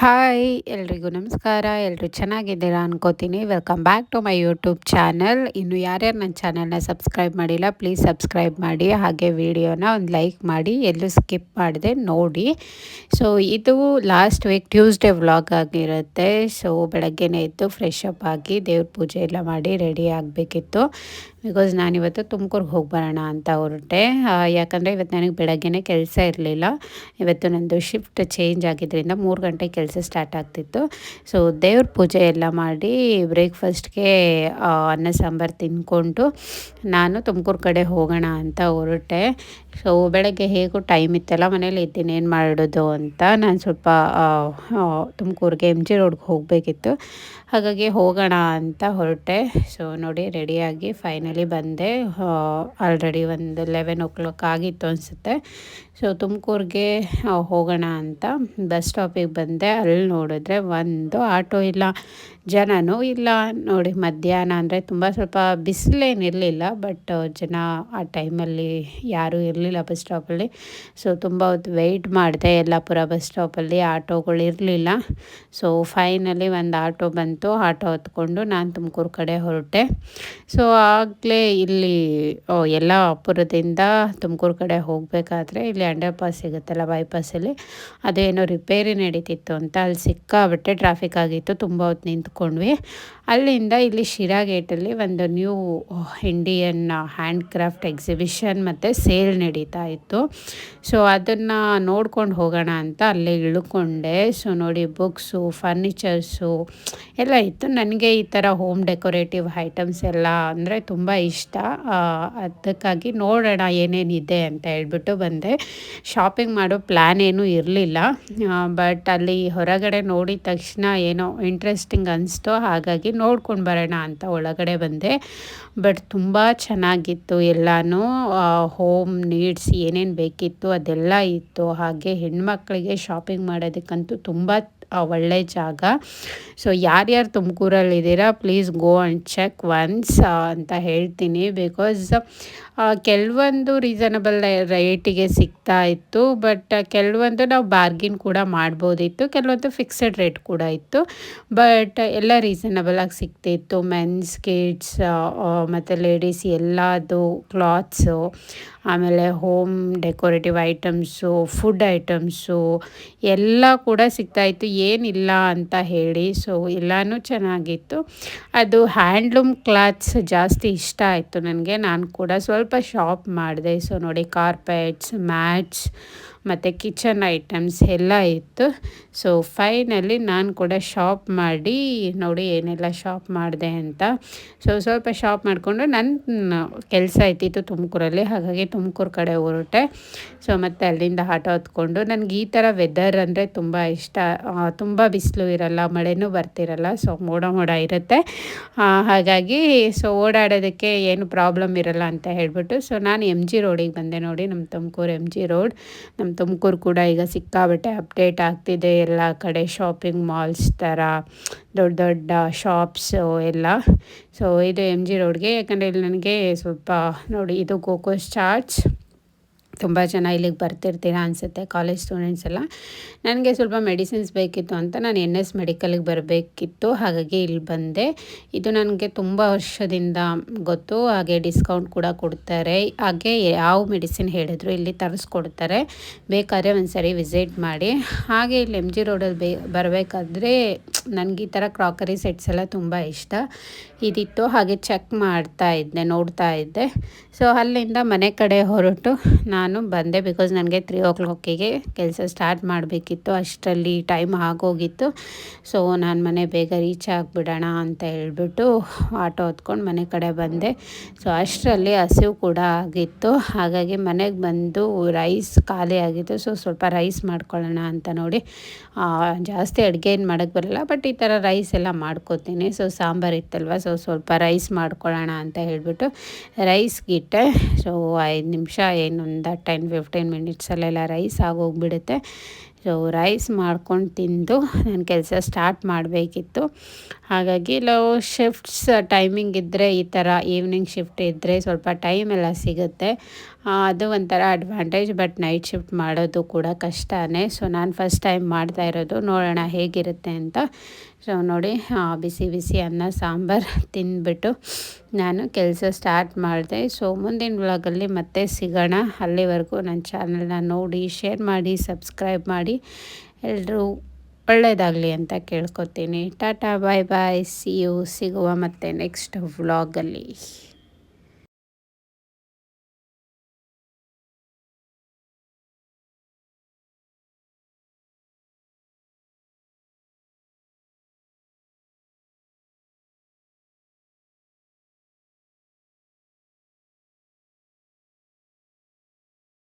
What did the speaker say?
Hi, ಎಲ್ರಿಗೂ ನಮಸ್ಕಾರ. ಎಲ್ಲರೂ ಚೆನ್ನಾಗಿದ್ದೀರಾ ಅನ್ಕೋತೀನಿ. Welcome back to my YouTube channel ಇನ್ನು ಯಾರ್ಯಾರು ನನ್ನ ಚಾನಲ್ನ ಸಬ್ಸ್ಕ್ರೈಬ್ ಮಾಡಿಲ್ಲ ಪ್ಲೀಸ್ ಸಬ್ಸ್ಕ್ರೈಬ್ ಮಾಡಿ. ಹಾಗೆ ವಿಡಿಯೋನ ಒಂದು ಲೈಕ್ ಮಾಡಿ. ಎಲ್ಲೂ ಸ್ಕಿಪ್ ಮಾಡಿದೆ, ನೋಡಿ. ಸೊ ಇದು ಲಾಸ್ಟ್ ವೀಕ್ ಟ್ಯೂಸ್ಡೇ ವ್ಲಾಗ್ ಆಗಿರುತ್ತೆ. ಸೊ ಬೆಳಗ್ಗೆನೇ ಎದ್ದು ಫ್ರೆಶ್ ಅಪ್ ಆಗಿ ದೇವ್ರ ಪೂಜೆ ಎಲ್ಲ ಮಾಡಿ ರೆಡಿ ಆಗಬೇಕಿತ್ತು. ಬಿಕಾಸ್ ನಾನಿವತ್ತು ತುಮಕೂರಿಗೆ ಹೋಗಿ ಬರೋಣ ಅಂತ ಹೊರಟೆ. ಯಾಕಂದರೆ ಇವತ್ತು ನನಗೆ ಬೆಳಗ್ಗೆನೇ ಕೆಲಸ ಇರಲಿಲ್ಲ. ಇವತ್ತು ನನ್ನದು ಶಿಫ್ಟ್ ಚೇಂಜ್ ಆಗಿದ್ದರಿಂದ ಮೂರು ಗಂಟೆ ಕೆಲಸ ಸ್ಟಾರ್ಟ್ ಆಗ್ತಿತ್ತು. ಸೊ ದೇವ್ರ ಪೂಜೆ ಎಲ್ಲ ಮಾಡಿ ಬ್ರೇಕ್ಫಾಸ್ಟ್ಗೆ ಅನ್ನ ಸಾಂಬಾರು ತಿಂದ್ಕೊಂಡು ನಾನು ತುಮಕೂರು ಕಡೆ ಹೋಗೋಣ ಅಂತ ಹೊರಟೆ. ಸೊ ಬೆಳಗ್ಗೆ ಹೇಗೂ ಟೈಮ್ ಇತ್ತಲ್ಲ, ಮನೇಲಿ ಇದ್ದೀನಿ, ಏನು ಮಾಡೋದು ಅಂತ ನಾನು ಸ್ವಲ್ಪ ತುಮಕೂರಿಗೆ ಎಂ ಜಿ ರೋಡ್ಗೆ ಹೋಗಬೇಕಿತ್ತು. ಹಾಗಾಗಿ ಹೋಗೋಣ ಅಂತ ಹೊರಟೆ. ಸೊ ನೋಡಿ ರೆಡಿಯಾಗಿ ಫೈನಲಿ ಬಂದೆ. ಆಲ್ರೆಡಿ ಒಂದು ಲೆವೆನ್ ಓ ಕ್ಲಾಕ್ ಆಗಿತ್ತು ಅನಿಸುತ್ತೆ. ಸೊ ತುಮಕೂರಿಗೆ ಹೋಗೋಣ ಅಂತ ಬಸ್ ಸ್ಟಾಪಿಗೆ ಬಂದೆ. ಅಲ್ಲಿ ನೋಡಿದ್ರೆ ಒಂದು ಆಟೋ ಇಲ್ಲ. ಜನನೂ ಇಲ್ಲ. ನೋಡಿ, ಮಧ್ಯಾಹ್ನ ಅಂದರೆ ತುಂಬ ಸ್ವಲ್ಪ ಬಿಸಿಲೇನಿರಲಿಲ್ಲ ಬಟ್ ಜನ ಆ ಟೈಮಲ್ಲಿ ಯಾರೂ ಇರಲಿಲ್ಲ ಬಸ್ ಸ್ಟಾಪಲ್ಲಿ. ಸೊ ತುಂಬ ಹೊತ್ತು ವೆಯ್ಟ್ ಮಾಡಿದೆ ಯಲ್ಲಾಪುರ ಬಸ್ ಸ್ಟಾಪಲ್ಲಿ. ಆಟೋಗಳು ಇರಲಿಲ್ಲ. ಸೊ ಫೈನಲಿ ಒಂದು ಆಟೋ ಬಂತು. ಆಟೋ ಹೊತ್ಕೊಂಡು ನಾನು ತುಮಕೂರು ಕಡೆ ಹೊರಟೆ. ಸೊ ಆಗಲೇ ಇಲ್ಲಿ ಯಲ್ಲಾಪುರದಿಂದ ತುಮಕೂರು ಕಡೆ ಹೋಗಬೇಕಾದ್ರೆ ಇಲ್ಲಿ ಅಂಡರ್ ಪಾಸ್ ಸಿಗುತ್ತಲ್ಲ ಬೈಪಾಸಲ್ಲಿ ಅದೇನೋ ರಿಪೇರಿ ನಡೀತಿತ್ತು ಅಂತ ಅಲ್ಲಿ ಸಿಕ್ಕಾಬಿಟ್ಟೆ ಟ್ರಾಫಿಕ್ ಆಗಿತ್ತು. ತುಂಬ ಹೊತ್ತು ನಿಂತ್ಕೊಂಡ್ವಿ ಅಲ್ಲಿಂದ ಇಲ್ಲಿ ಶಿರಾ ಗೇಟಲ್ಲಿ ಒಂದು new Indian hand craft exhibition ಮತ್ತು ಸೇಲ್ ನಡೀತಾ ಇತ್ತು. ಸೊ ಅದನ್ನು ನೋಡ್ಕೊಂಡು ಹೋಗೋಣ ಅಂತ ಅಲ್ಲೇ ಇಳ್ಕೊಂಡೆ. ಸೊ ನೋಡಿ ಬುಕ್ಸು ಫರ್ನಿಚರ್ಸು ಎಲ್ಲ ಇತ್ತು. ನನಗೆ ಈ ಥರ ಹೋಮ್ ಡೆಕೋರೇಟಿವ್ ಐಟಮ್ಸ್ ಎಲ್ಲ ಅಂದರೆ ತುಂಬ ಇಷ್ಟ. ಅದಕ್ಕಾಗಿ ನೋಡೋಣ ಏನೇನಿದೆ ಅಂತ ಹೇಳ್ಬಿಟ್ಟು ಬಂದೆ. ಶಾಪಿಂಗ್ ಮಾಡೋ ಪ್ಲ್ಯಾನ್ ಏನೂ ಇರಲಿಲ್ಲ. ಬಟ್ ಅಲ್ಲಿ ಹೊರಗಡೆ ನೋಡಿದ ತಕ್ಷಣ ಏನೋ ಇಂಟ್ರೆಸ್ಟಿಂಗ್ ಅನಿಸ್ತು ಹಾಗಾಗಿ ನೋಡ್ಕೊಂಡು ಬರೋಣ ಅಂತ ಒಳಗಡೆ ಬಂದೆ. ಬಟ್ ತುಂಬ ಚೆನ್ನಾಗಿತ್ತು ಎಲ್ಲನೂ ಹೋಮ್ ನೀಡ್ಸ್ ಏನೇನು ಬೇಕಿತ್ತು ಅದೆಲ್ಲ ಇತ್ತು. ಹಾಗೆ ಹೆಣ್ಮಕ್ಳಿಗೆ ಶಾಪಿಂಗ್ ಮಾಡೋದಕ್ಕಂತೂ ತುಂಬ ಒಳ್ಳೆ ಜಾಗ. ಸೊ ಯಾರ್ಯಾರು ತುಮಕೂರಲ್ಲಿದ್ದೀರಾ please go and check once ಅಂತ ಹೇಳ್ತೀನಿ. ಬಿಕಾಸ್ ಕೆಲವೊಂದು ರೀಸನಬಲ್ ರೇಟಿಗೆ ಸಿಗ್ತಾ ಇತ್ತು. ಬಟ್ ಕೆಲವೊಂದು ನಾವು ಬಾರ್ಗಿನ್ ಕೂಡ ಮಾಡ್ಬೋದಿತ್ತು. ಕೆಲವೊಂದು ಫಿಕ್ಸೆಡ್ ರೇಟ್ ಕೂಡ ಇತ್ತು. ಬಟ್ ಎಲ್ಲ ರೀಸನಬಲಾಗಿ ಸಿಗ್ತಿತ್ತು. ಮೆನ್ಸ್ ಕಿಡ್ಸ್ ಮತ್ತು ಲೇಡೀಸ್ ಎಲ್ಲದು ಕ್ಲಾತ್ಸು ಆಮೇಲೆ home decorative items food items ಎಲ್ಲ ಕೂಡ ಸಿಗ್ತಾಯಿತ್ತು ಏನಿಲ್ಲ ಅಂತ ಹೇಳಿ ಸೊ ಎಲ್ಲನೂ ಚೆನ್ನಾಗಿತ್ತು. ಅದು ಹ್ಯಾಂಡ್ಲೂಮ್ ಕ್ಲಾತ್ಸ್ ಜಾಸ್ತಿ ಇಷ್ಟ ಆಯಿತು ನನಗೆ. ನಾನು ಕೂಡ ಸ್ವಲ್ಪ ಶಾಪ್ ಮಾಡಿದೆ. ಸೊ ನೋಡಿ ಕಾರ್ಪೆಟ್ಸ್ ಮ್ಯಾಟ್ಸ್ ಮತ್ತು ಕಿಚನ್ ಐಟಮ್ಸ್ ಎಲ್ಲ ಇತ್ತು. ಸೊ ಫೈನಲಿ ನಾನು ಕೂಡ ಶಾಪ್ ಮಾಡಿ, ನೋಡಿ ಏನೆಲ್ಲ ಶಾಪ್ ಮಾಡಿದೆ ಅಂತ. ಸೊ ಸ್ವಲ್ಪ ಶಾಪ್ ಮಾಡಿಕೊಂಡು ನನ್ನ ಕೆಲಸ ಇತ್ತಿತ್ತು ತುಮಕೂರಲ್ಲಿ, ಹಾಗಾಗಿ ತುಮಕೂರು ಕಡೆ ಹೊರಟೆ. ಸೊ ಮತ್ತು ಅಲ್ಲಿಂದ ಆಟೋ ಹೊತ್ಕೊಂಡು, ನನಗೆ ಈ ಥರ ವೆದರ್ ಅಂದರೆ ತುಂಬ ಇಷ್ಟ. ತುಂಬ ಬಿಸಿಲು ಇರಲ್ಲ, ಮಳೆನೂ ಬರ್ತಿರಲ್ಲ ಸೊ ಮೋಡ ಮೋಡ ಇರುತ್ತೆ. ಹಾಗಾಗಿ ಸೊ ಓಡಾಡೋದಕ್ಕೆ ಏನು ಪ್ರಾಬ್ಲಮ್ ಇರಲ್ಲ ಅಂತ ಹೇಳ್ಬಿಟ್ಟು ಸೊ ನಾನು ಎಂ ಜಿ ರೋಡಿಗೆ ಬಂದೆ ನೋಡಿ ನಮ್ಮ Tumakuru M G road Tumakuru ಕೂಡ ಈಗ ಸಿಕ್ಕಾಬಟ್ಟೆ ಅಪ್ಡೇಟ್ ಆಗ್ತಿದೆ. ಎಲ್ಲ ಕಡೆ ಶಾಪಿಂಗ್ ಮಾಲ್ಸ್ ಥರ, ದೊಡ್ಡ ದೊಡ್ಡ ಶಾಪ್ಸು ಎಲ್ಲ. ಸೊ ಇದು ಎಂ ಜಿ ರೋಡ್ಗೆ ಯಾಕಂದರೆ ಇಲ್ಲಿ ನನಗೆ ಸ್ವಲ್ಪ ನೋಡಿ, ಇದು ಕೋಕೋಸ್ ಚಾಟ್ಸ್ ತುಂಬ ಜನ ಇಲ್ಲಿಗೆ ಬರ್ತಿರ್ತೀರ ಅನಿಸುತ್ತೆ ಕಾಲೇಜ್ ಸ್ಟೂಡೆಂಟ್ಸ್ ಎಲ್ಲ. ನನಗೆ ಸ್ವಲ್ಪ ಮೆಡಿಸಿನ್ಸ್ ಬೇಕಿತ್ತು ಅಂತ ನಾನು ಎನ್ ಎಸ್ ಮೆಡಿಕಲ್ಗೆ ಬರಬೇಕಿತ್ತು, ಹಾಗಾಗಿ ಇಲ್ಲಿ ಬಂದೆ. ಇದು ನನಗೆ ತುಂಬ ವರ್ಷದಿಂದ ಗೊತ್ತು, ಹಾಗೆ ಡಿಸ್ಕೌಂಟ್ ಕೂಡ ಕೊಡ್ತಾರೆ. ಹಾಗೆ ಯಾವ ಮೆಡಿಸಿನ್ ಹೇಳಿದ್ರು ಇಲ್ಲಿ ತರಿಸ್ಕೊಡ್ತಾರೆ. ಬೇಕಾದ್ರೆ ಒಂದು ಸರಿ ವಿಸಿಟ್ ಮಾಡಿ. ಹಾಗೆ ಇಲ್ಲಿ ಎಂ ಜಿ ರೋಡಲ್ಲಿ ಬೇ, ಬರಬೇಕಾದ್ರೆ ನನಗೆ ಈ ಥರ ಕ್ರಾಕರಿ ಸೆಟ್ಸ್ ಎಲ್ಲ ತುಂಬ ಇಷ್ಟ. ಇದಿತ್ತು, ಹಾಗೆ ಚೆಕ್ ಮಾಡ್ತಾ ಇದ್ದೆ, ನೋಡ್ತಾ ಇದ್ದೆ. ಸೊ ಅಲ್ಲಿಂದ ಮನೆ ಕಡೆ ಹೊರಟು ನಾನು ಬಂದೆ ಬಿಕಾಸ್ ನನಗೆ ತ್ರೀ ಓ ಕ್ಲಾಕಿಗೆ ಕೆಲಸ ಸ್ಟಾರ್ಟ್ ಮಾಡಬೇಕಿತ್ತು. ಅಷ್ಟರಲ್ಲಿ ಟೈಮ್ ಆಗೋಗಿತ್ತು. ಸೊ ನಾನು ಮನೆ ಬೇಗ ರೀಚ್ ಆಗಿಬಿಡೋಣ ಅಂತ ಹೇಳ್ಬಿಟ್ಟು ಆಟೋ ಹೊತ್ಕೊಂಡು ಮನೆ ಕಡೆ ಬಂದೆ. ಸೊ ಅಷ್ಟರಲ್ಲಿ ಹಸಿವು ಕೂಡ ಆಗಿತ್ತು. ಹಾಗಾಗಿ ಮನೆಗೆ ಬಂದು ರೈಸ್ ಖಾಲಿ ಆಗಿತ್ತು. ಸೊ ಸ್ವಲ್ಪ ರೈಸ್ ಮಾಡ್ಕೊಳ್ಳೋಣ ಅಂತ ನೋಡಿ ಜಾಸ್ತಿ ಅಡುಗೆ ಏನು ಮಾಡೋಕ್ಕೆ ಬರಲ್ಲ. ಬಟ್ ಈ ಥರ ರೈಸ್ ಎಲ್ಲ ಮಾಡ್ಕೋತೀನಿ. ಸೊ ಸಾಂಬಾರು ಇತ್ತಲ್ವ? ಸೊ ಸ್ವಲ್ಪ ರೈಸ್ ಮಾಡ್ಕೊಳ್ಳೋಣ ಅಂತ ಹೇಳಿಬಿಟ್ಟು ರೈಸ್ಗಿಟ್ಟೆ ಸೊ ಐದು ನಿಮಿಷ ಏನೊಂದು ಟೆನ್ ಫಿಫ್ಟೀನ್ ಮಿನಿಟ್ಸಲ್ಲೆಲ್ಲ ರೈಸ್ ಆಗೋಗ್ಬಿಡುತ್ತೆ. ಸೊ ರೈಸ್ ಮಾಡ್ಕೊಂಡು ತಿಂದು ನಾನು ಕೆಲಸ ಸ್ಟಾರ್ಟ್ ಮಾಡಬೇಕಿತ್ತು. ಹಾಗಾಗಿ ನಾವು ಶಿಫ್ಟ್ಸ್ ಟೈಮಿಂಗ್ ಇದ್ದರೆ ಈ ಥರ ಈವ್ನಿಂಗ್ ಶಿಫ್ಟ್ ಇದ್ದರೆ ಸ್ವಲ್ಪ ಟೈಮ್ ಎಲ್ಲ ಸಿಗುತ್ತೆ. ಅದು ಒಂಥರ ಅಡ್ವಾಂಟೇಜ್ ಬಟ್ ನೈಟ್ ಶಿಫ್ಟ್ ಮಾಡೋದು ಕೂಡ ಕಷ್ಟನೇ. ಸೊ ನಾನು ಫಸ್ಟ್ ಟೈಮ್ ಮಾಡ್ತಾ ಇರೋದು, ನೋಡೋಣ ಹೇಗಿರುತ್ತೆ ಅಂತ. ಸೊ ನೋಡಿ ಬಿಸಿ ಬಿಸಿ ಅನ್ನ, ಸಾಂಬಾರು ತಿಂದ್ಬಿಟ್ಟು ನಾನು ಕೆಲಸ ಸ್ಟಾರ್ಟ್ ಮಾಡಿದೆ. ಸೊ ಮುಂದಿನ ವ್ಲಾಗಲ್ಲಿ ಮತ್ತೆ ಸಿಗೋಣ. ಅಲ್ಲಿವರೆಗೂ ನನ್ನ ಚಾನಲ್ನ ನೋಡಿ ಶೇರ್ ಮಾಡಿ ಸಬ್ಸ್ಕ್ರೈಬ್ ಮಾಡಿ. ಎಲ್ಲರೂ ಒಳ್ಳೆಯದಾಗಲಿ ಅಂತ ಕೇಳ್ಕೊತೀನಿ. Tata bye bye see you ಸಿಗುವ ಮತ್ತೆ ನೆಕ್ಸ್ಟ್ ವ್ಲಾಗಲ್ಲಿ